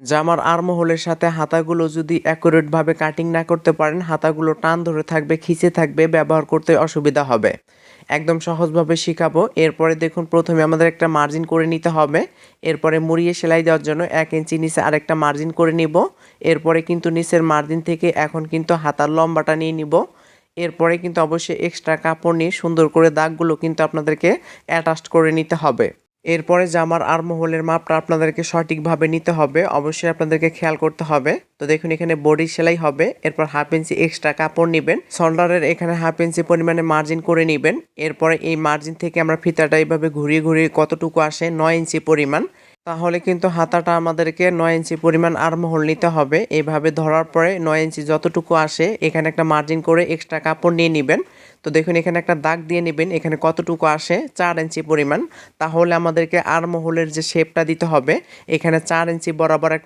জামার আর্মহোলের সাথে হাতাগুলো যদি অ্যাকুরেটভাবে কাটিং না করতে পারেন, হাতাগুলো টান ধরে থাকবে, খিচে থাকবে, ব্যবহার করতে অসুবিধা হবে। একদম সহজভাবে শেখাবো। এরপরে দেখুন, প্রথমে আমাদের একটা মার্জিন করে নিতে হবে। এরপরে মুড়িয়ে সেলাই দেওয়ার জন্য এক ইঞ্চি নিচে আরেকটা মার্জিন করে নিব। এরপরে কিন্তু নিচের মার্জিন থেকে এখন কিন্তু হাতার লম্বাটা নিয়ে নিব। এরপরে কিন্তু অবশ্যই এক্সট্রা কাপড় নিয়ে সুন্দর করে দাগগুলো কিন্তু আপনাদেরকে অ্যাটাস্ট করে নিতে হবে। এরপরে জামার আর্মহোলের মাপটা আপনাদেরকে সঠিকভাবে নিতে হবে, অবশ্যই আপনাদেরকে খেয়াল করতে হবে। তো দেখুন, এখানে বডি সেলাই হবে, এরপর হাফ ইঞ্চি এক্সট্রা কাপড় নেবেন শোল্ডারের এখানে হাফ ইঞ্চি পরিমাণে মার্জিন করে নেবেন। এরপরে এই মার্জিন থেকে আমরা ফিতাটা এইভাবে ঘুরিয়ে ঘুরিয়ে কতটুকু আসে, নয় ইঞ্চি পরিমাণ। তাহলে কিন্তু হাতাটা আমাদেরকে নয় ইঞ্চি পরিমাণ আর্মহোল নিতে হবে। এইভাবে ধরার পরে নয় ইঞ্চি যতটুকু আসে, এখানে একটা মার্জিন করে এক্সট্রা কাপড় নিয়ে নেবেন। তো দেখুন, এখানে একটা দাগ দিয়ে নেবেন। এখানে কতটুকু আসে? চার ইঞ্চি পরিমাণ। তাহলে আমাদেরকে আর্মহোলের যে শেপটা দিতে হবে, এখানে চার ইঞ্চি বরাবর একটা